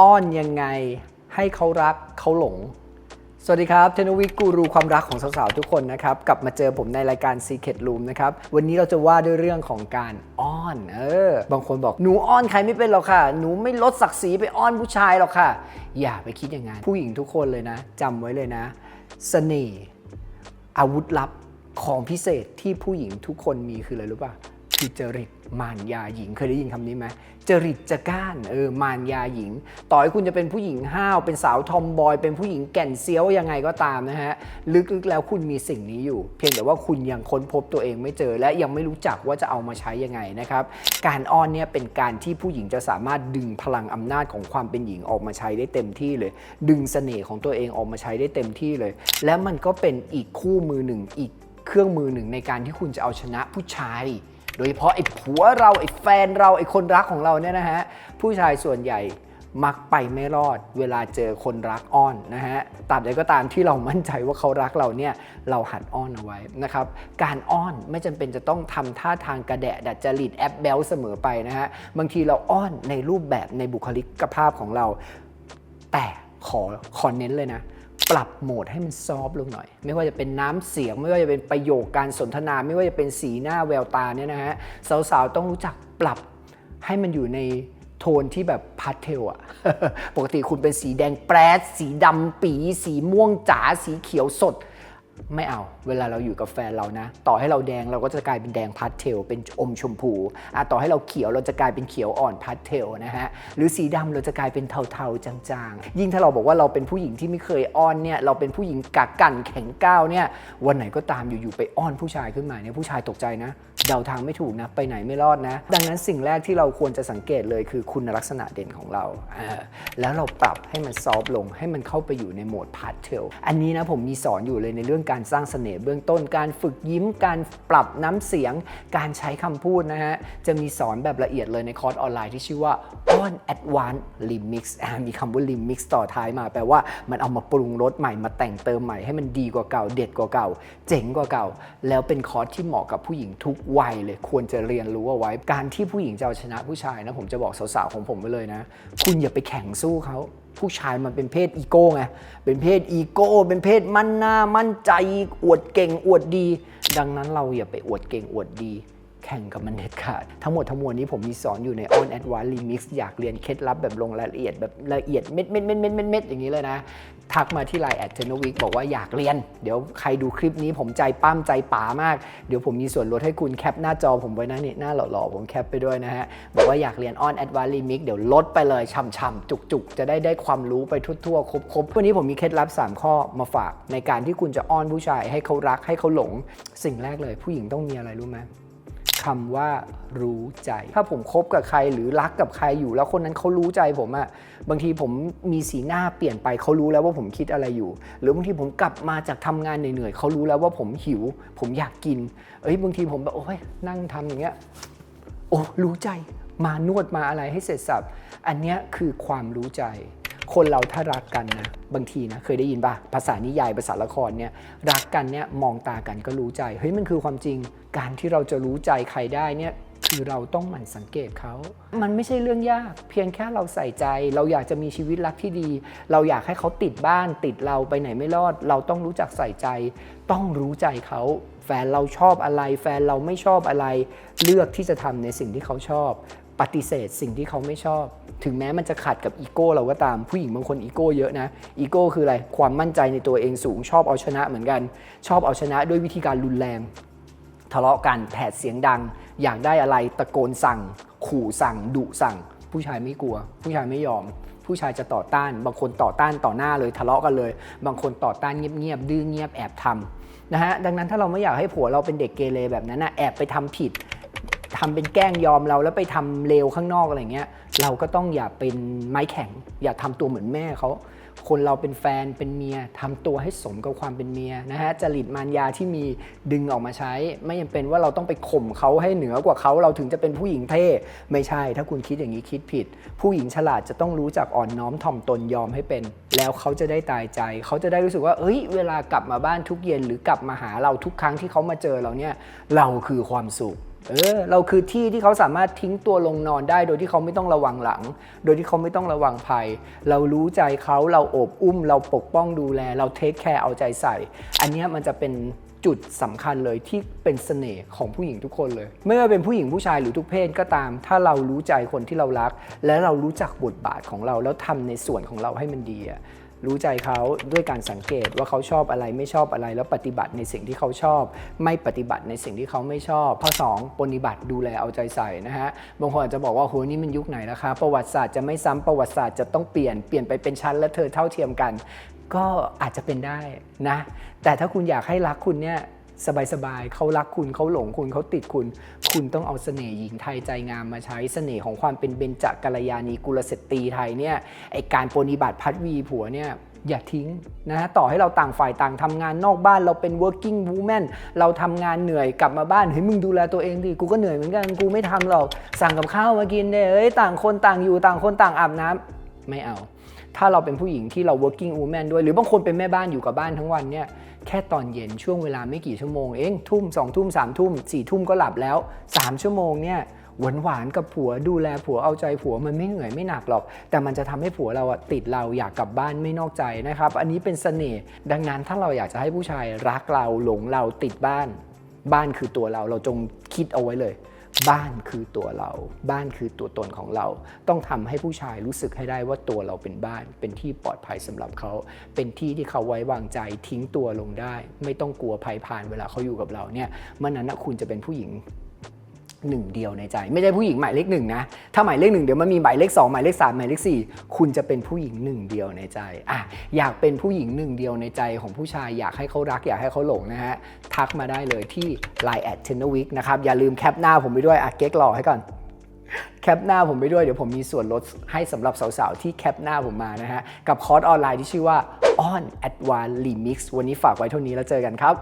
อ้อนยังไง ให้เขารักเขาหลง สวัสดีครับเทนวิทกูรูความรักของสาวๆทุกคนนะครับ กลับมาเจอผมในรายการ Secret Room นะครับ วันนี้เราจะว่าด้วยเรื่องของการอ้อน เออ บางคนบอกหนูอ้อนใครไม่เป็นหรอกค่ะ หนูไม่ลดศักดิ์ศรีไปอ้อนผู้ชายหรอกค่ะ อย่าไปคิดอย่างนั้น ผู้หญิงทุกคนเลยนะจำไว้เลยนะเสน่ห์อาวุธลับของพิเศษที่ผู้หญิงทุกคนมีคืออะไรรู้ป่ะ คือจริตมารยาหญิงเคยได้ยินคำนี้ไหมจริตจะก้านเออมารยาหญิง ต่อให้คุณจะเป็นผู้หญิงห้าวเป็นสาวทอมบอย เป็นผู้หญิงแก่นเซียวยังไงก็ตามนะฮะลึกๆแล้วคุณมีสิ่งนี้อยู่ เพียงแต่ว่าคุณยังค้นพบตัวเองไม่เจอ และยังไม่รู้จักว่าจะเอามาใช้ยังไงนะครับการอ้อนเนี่ยเป็นการที่ผู้หญิงจะสามารถดึงพลังอำนาจของความเป็นหญิงออกมาใช้ได้เต็มที่เลย ดึงเสน่ห์ของตัวเองออกมาใช้ได้เต็มที่เลย และมันก็เป็นอีกคู่มือหนึ่งอีกเครื่องมือหนึ่งในการที่คุณจะเอาชนะผู้ชาย ดยเฉพาะไอ้ผัวเราไอ้แฟนเราไอ้คนรักของเราเนี่ยนะฮะผู้ชายส่วนใหญ่มักไปไม่รอดเวลาเจอคนรักอ้อนนะฮะตราบใดก็ตามที่เรามั่นใจว่าเขารักเราเนี่ยเราหัดอ้อนเอาไว้นะครับ การอ้อนไม่จำเป็นจะต้องทำท่าทางกระแดะดัดจริตแอปเบลเสมอไปนะฮะบางทีเราอ้อนในรูปแบบในบุคลิกภาพของเรา แต่ขอขอเน้นเลยนะ ปรับโหมดให้มันซอฟต์ลงหน่อย ไม่ว่าจะเป็นน้ำเสียง ไม่ว่าจะเป็นประโยคการสนทนา ไม่ว่าจะเป็นสีหน้าแววตาเนี่ยนะฮะสาวๆต้องรู้จักปรับให้มันอยู่ในโทนที่แบบพาสเทลอะปกติคุณเป็นสีแดงแปรดสีดำปี สีม่วงจ๋าสีเขียวสด ไม่เอา เวลาเราอยู่กับแฟนเรานะ ต่อให้เราแดงเราก็จะกลายเป็นแดงพาสเทล เป็นอมชมพูอะต่อให้เราเขียวเราจะกลายเป็นเขียวอ่อนพาสเทลนะฮะ หรือสีดำเราจะกลายเป็นเทาๆจางๆ ยิ่งถ้าเราบอกว่าเราเป็นผู้หญิงที่ไม่เคยอ้อนเนี่ย เราเป็นผู้หญิงกักกันแข็งก้าวเนี่ย วันไหนก็ตามอยู่ๆไปอ้อนผู้ชายขึ้นมาเนี่ยผู้ชายตกใจนะ เดาทางไม่ถูกนะ ไปไหนไม่รอดนะ ดังนั้นสิ่งแรกที่เราควรจะสังเกตเลยคือคุณลักษณะเด่นของเรา แล้วเราปรับให้มันซอฟต์ลง ให้มันเข้าไปอยู่ในโหมดพาสเทลอันนี้นะผมมีสอนอยู่เลยในเรื่องการสร้างเสน่ห์เบื้องต้น การฝึกยิ้ม การปรับน้ำเสียง การใช้คำพูดนะฮะ จะมีสอนแบบละเอียดเลยในคอร์สออนไลน์ที่ชื่อว่า on advanced remix มีคำว่า remix ต่อท้ายมา แปลว่ามันเอามาปรุงรสใหม่มาแต่งเติมใหม่ให้มันดีกว่าเก่า เด็ดกว่าเก่า เจ๋งกว่าเก่า แล้วเป็นคอร์สที่เหมาะกับผู้หญิงทุกวัยเลยควรจะเรียนรู้เอาไว้ การที่ผู้หญิงจะเอาชนะผู้ชายนะผมจะบอกสาวๆของผมไปเลยนะ คุณอย่าไปแข่งสู้เขาผู้ชายมันเป็นเพศอีโก้ไง เป็นเพศอีโก้ เป็นเพศมั่นหน้ามั่นใจ อวดเก่งอวดดี ดังนั้นเราอย่าไปอวดเก่งอวดดี ข่งกับมันเด็ดขาด ทั้งหมดทั้งมวลนี้ผมมีสอนอยู่ใน On Advanced Remix อยากเรียนเคล็ดลับแบบลงรายละเอียดแบบละเอียดเม็ดเม็ดเม็ดเม็ดเม็ดเม็ดอย่างนี้เลยนะ ทักมาที่ไลน์แอดเทนวิกบอกว่าอยากเรียน เดี๋ยวใครดูคลิปนี้ผมใจปั้มใจป๋ามาก เดี๋ยวผมมีส่วนลดให้คุณแคปหน้าจอผมไว้นะนี่หน้าหล่อๆ ผมแคปไปด้วยนะฮะ บอกว่าอยากเรียน On Advanced Remix เดี๋ยวลดไปเลยช่ำๆจุกๆ จะได้ได้ความรู้ไปทั่วๆครบๆวันนี้ผมมีเคล็ดลับ 3 ข้อมาฝากในการที่คุณจะอ้อนผู้ชายให้เขารักให้เขาหลง สิ่งแรกเลย ผู้หญิงต้องมีอะไรรู้ไหม คำว่ารู้ใจ ถ้าผมคบกับใครหรือรักกับใครอยู่แล้วคนนั้นเขารู้ใจผมอะบางทีผมมีสีหน้าเปลี่ยนไปเขารู้แล้วว่าผมคิดอะไรอยู่ หรือบางทีผมกลับมาจากทำงานเหนื่อยๆเขารู้แล้วว่าผมหิว ผมอยากกิน เอ้ยบางทีผมแบบโอ้ยนั่งทำอย่างเงี้ยโอ้รู้ใจมานวดมาอะไรให้เสร็จสับ อันเนี้ยคือความรู้ใจ คนเราถ้ารักกันนะบางทีนะเคยได้ยินป่ะภาษานิยายภาษาละครเนี่ยรักกันเนี่ยมองตากันก็รู้ใจเฮ้ยมันคือความจริง การที่เราจะรู้ใจใครได้เนี่ยคือเราต้องหมั่นสังเกตเขา มันไม่ใช่เรื่องยาก เพียงแค่เราใส่ใจ เราอยากจะมีชีวิตรักที่ดี เราอยากให้เขาติดบ้านติดเราไปไหนไม่รอด เราต้องรู้จักใส่ใจ ต้องรู้ใจเขา แฟนเราชอบอะไร แฟนเราไม่ชอบอะไร เลือกที่จะทำในสิ่งที่เขาชอบ ปฏิเสธสิ่งที่เขาไม่ชอบ ถึงแม้มันจะขัดกับอีโก้เราก็ตามผู้หญิงบางคนอีโก้เยอะนะอีโก้คืออะไรความมั่นใจในตัวเองสูงชอบเอาชนะเหมือนกัน ชอบเอาชนะด้วยวิธีการรุนแรง ทะเลาะกันแผดเสียงดัง อยากได้อะไรตะโกนสั่ง ขู่สั่งดุสั่ง ผู้ชายไม่กลัว ผู้ชายไม่ยอม ผู้ชายจะต่อต้าน บางคนต่อต้านต่อหน้าเลยทะเลาะกันเลย บางคนต่อต้านเงียบๆดื้อเงียบแอบทำนะฮะดังนั้นถ้าเราไม่อยากให้ผัวเราเป็นเด็กเกเรแบบนั้นนะแอบไปทำผิด ทำเป็นแกล้งยอมเราแล้วไปทำเลวข้างนอกอะไรเงี้ย เราก็ต้องอย่าเป็นไม้แข็ง อย่าทำตัวเหมือนแม่เขาคนเราเป็นแฟนเป็นเมียทำตัวให้สมกับความเป็นเมียนะฮะจริตมารยาที่มีดึงออกมาใช้ ไม่จำเป็นว่าเราต้องไปข่มเขาให้เหนือกว่าเขาเราถึงจะเป็นผู้หญิงเท่ไม่ใช่ ถ้าคุณคิดอย่างนี้คิดผิด ผู้หญิงฉลาดจะต้องรู้จักอ่อนน้อมถ่อมตนยอมให้เป็น แล้วเขาจะได้ตายใจ เขาจะได้รู้สึกว่า เอ้ย เวลากลับมาบ้านทุกเย็นหรือกลับมาหาเราทุกครั้งที่เขามาเจอเราเนี่ยเราคือความสุข เออเราคือที่ที่เขาสามารถทิ้งตัวลงนอนได้ โดยที่เขาไม่ต้องระวังหลัง โดยที่เขาไม่ต้องระวังภัย เรารู้ใจเขาเราโอบอุ้ม เราปกป้องดูแล เราเทคแคร์เอาใจใส่ อันนี้มันจะเป็นจุดสำคัญเลยที่เป็นเสน่ห์ของผู้หญิงทุกคนเลย ไม่ว่าเป็นผู้หญิงผู้ชายหรือทุกเพศก็ตาม ถ้าเรารู้ใจคนที่เรารัก และเรารู้จักบทบาทของเราแล้วทำในส่วนของเราให้มันดีอะ รู้ใจเขาด้วยการสังเกตว่าเขาชอบอะไรไม่ชอบอะไร แล้วปฏิบัติในสิ่งที่เขาชอบ ไม่ปฏิบัติในสิ่งที่เขาไม่ชอบ ข้อสองปฏิบัติดูแลเอาใจใส่นะฮะบางคนอาจจะบอกว่าโหนี่มันยุคไหนนะคะ ประวัติศาสตร์จะไม่ซ้ำประวัติศาสตร์จะต้องเปลี่ยนเปลี่ยนไปเป็นชั้นและเธอเท่าเทียมกัน ก็อาจจะเป็นได้นะ แต่ถ้าคุณอยากให้รักคุณเนี่ย สบายๆเขารักคุณเขาหลงคุณเขาติดคุณ คุณต้องเอาเสน่ห์หญิงไทยใจงามมาใช้เสน่ห์ของความเป็นเบญจกัลยาณีกุลสตรีไทยเนี่ยไอการปฏิบัติพัดวีผัวเนี่ยอย่าทิ้งนะฮะต่อให้เราต่างฝ่ายต่างทำงานนอกบ้านเราเป็น working woman เราทำงานเหนื่อยกลับมาบ้านเฮ้ยมึงดูแลตัวเองดิกูก็เหนื่อยเหมือนกันกูไม่ทำหรอกสั่งกับข้าวมากินเด้เอ้ยต่างคนต่างอยู่ต่างคนต่างอาบน้ำไม่เอา ถ้าเราเป็นผู้หญิงที่เรา working woman ด้วย หรือบางคนเป็นแม่บ้านอยู่กับบ้านทั้งวันเนี่ยแค่ตอนเย็นช่วงเวลาไม่กี่ชั่วโมงเองทุ่มสองทุ่มสามทุ่มสี่ทุ่มก็หลับแล้ว 3 ชั่วโมงเนี่ยหวานหวานๆกับผัวดูแลผัวเอาใจผัวมันไม่เหนื่อยไม่หนักหรอก แต่มันจะทำให้ผัวเราติดเราอยากกลับบ้านไม่นอกใจนะครับ อันนี้เป็นเสน่ห์ดังนั้นถ้าเราอยากจะให้ผู้ชายรักเราหลงเราติดบ้าน บ้านคือตัวเราเราจงคิดเอาไว้เลย บ้านคือตัวเรา บ้านคือตัวตนของเรา ต้องทำให้ผู้ชายรู้สึกให้ได้ว่าตัวเราเป็นบ้าน เป็นที่ปลอดภัยสำหรับเขา เป็นที่ที่เขาไว้วางใจทิ้งตัวลงได้ ไม่ต้องกลัวภัยผ่านเวลาเขาอยู่กับเราเนี่ยเมื่อนั้นนะคุณจะเป็นผู้หญิง หนึ่งเดียวในใจ ไม่ใช่ผู้หญิงหมายเลขหนึ่งนะ ถ้าหมายเลขหนึ่งเดี๋ยวมันมีหมายเลขสองหมายเลขสามหมายเลขสี่คุณจะเป็นผู้หญิงหนึ่งเดียวในใจอะอยากเป็นผู้หญิงหนึ่งเดียวในใจของผู้ชายอยากให้เขารักอยากให้เขาหลงนะฮะทักมาได้เลยที่ Line แอดเทนวิกนะครับอย่าลืมแคปหน้าผมไปด้วยอะเก๊กหล่อให้ก่อนแคปหน้าผมไปด้วยเดี๋ยวผมมีส่วนลดให้สำหรับสาวๆ ที่แคปหน้าผมมานะฮะ กับคอร์สออนไลน์ที่ชื่อว่า On Advanced Remix วันนี้ฝากไว้เท่านี้แล้วเจอกันครับ